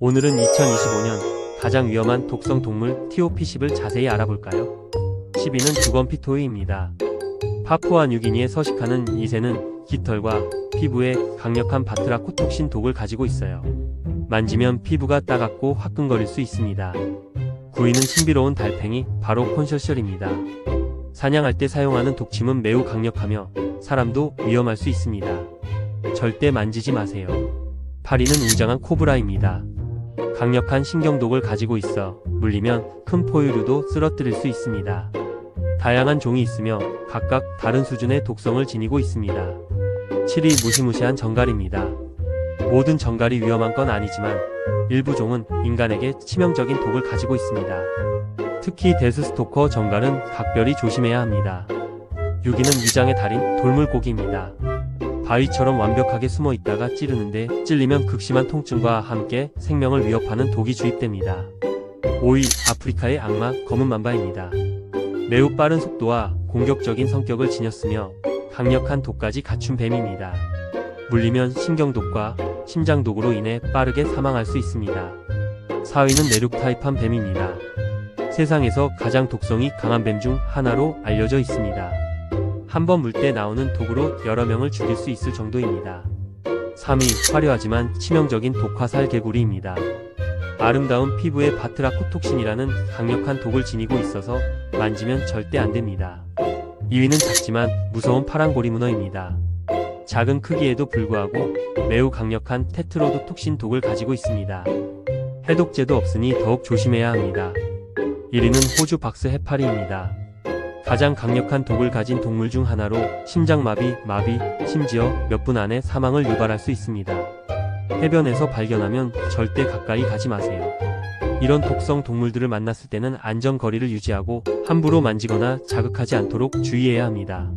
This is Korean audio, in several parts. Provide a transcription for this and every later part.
오늘은 2025년 가장 위험한 독성 동물 TOP10을 자세히 알아볼까요? 10위는 두건피토이입니다. 파푸아 뉴기니에 서식하는 이 새는 깃털과 피부에 강력한 바트라코톡신 독을 가지고 있어요. 만지면 피부가 따갑고 화끈거릴 수 있습니다. 9위는 신비로운 달팽이 바로 콘셔셜입니다. 사냥할 때 사용하는 독침은 매우 강력하며 사람도 위험할 수 있습니다. 절대 만지지 마세요. 8위는 웅장한 코브라입니다. 강력한 신경독을 가지고 있어 물리면 큰 포유류도 쓰러뜨릴 수 있습니다. 다양한 종이 있으며 각각 다른 수준의 독성을 지니고 있습니다. 7위 무시무시한 정갈입니다. 모든 정갈이 위험한 건 아니지만 일부 종은 인간에게 치명적인 독을 가지고 있습니다. 특히 데스스토커 정갈은 각별히 조심해야 합니다. 6위는 위장의 달인 돌물고기입니다. 바위처럼 완벽하게 숨어 있다가 찌르는데 찔리면 극심한 통증과 함께 생명을 위협하는 독이 주입됩니다. 5위 아프리카의 악마 검은 만바입니다. 매우 빠른 속도와 공격적인 성격을 지녔으며 강력한 독까지 갖춘 뱀입니다. 물리면 신경독과 심장독으로 인해 빠르게 사망할 수 있습니다. 4위는 내륙 타입한 뱀입니다. 세상에서 가장 독성이 강한 뱀 중 하나로 알려져 있습니다. 한 번 물 때 나오는 독으로 여러 명을 죽일 수 있을 정도입니다. 3위 화려하지만 치명적인 독화살 개구리입니다. 아름다운 피부에 바트라코톡신이라는 강력한 독을 지니고 있어서 만지면 절대 안 됩니다. 2위는 작지만 무서운 파란고리 문어입니다. 작은 크기에도 불구하고 매우 강력한 테트로도톡신 독을 가지고 있습니다. 해독제도 없으니 더욱 조심해야 합니다. 1위는 호주 박스 해파리입니다. 가장 강력한 독을 가진 동물 중 하나로 심장마비, 마비, 심지어 몇 분 안에 사망을 유발할 수 있습니다. 해변에서 발견하면 절대 가까이 가지 마세요. 이런 독성 동물들을 만났을 때는 안전 거리를 유지하고 함부로 만지거나 자극하지 않도록 주의해야 합니다.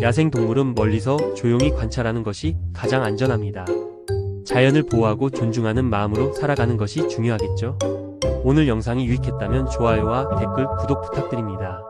야생 동물은 멀리서 조용히 관찰하는 것이 가장 안전합니다. 자연을 보호하고 존중하는 마음으로 살아가는 것이 중요하겠죠? 오늘 영상이 유익했다면 좋아요와 댓글, 구독 부탁드립니다.